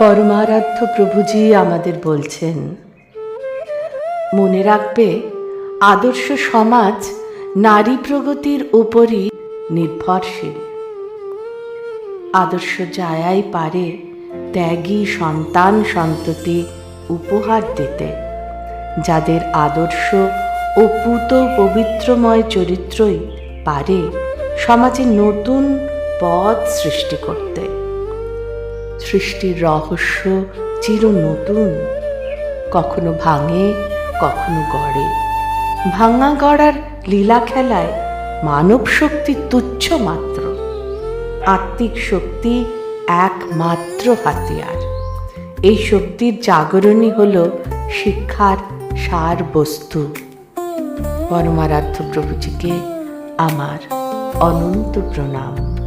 পরমারাধ্য প্রভুজি আমাদের বলছেন, মনে রাখবে, আদর্শ সমাজ নারী প্রগতির উপরই নির্ভরশীল। আদর্শ জায়াই পারে ত্যাগী সন্তান সন্ততি উপহার দিতে, যাদের আদর্শ ও পুত পবিত্রময় চরিত্রই পারে সমাজে নতুন পথ সৃষ্টি করতে। সৃষ্টির রহস্য চির নতুন। কখনো ভাঙে, কখনো গড়ে। ভাঙা গড়ার লীলা খেলায় মানব শক্তি তুচ্ছ মাত্র। আত্মিক শক্তি একমাত্র হাতিয়ার। এই শক্তির জাগরণই হল শিক্ষার সার বস্তু পরমারাধ্য প্রভুজিকে আমার অনন্ত প্রণাম।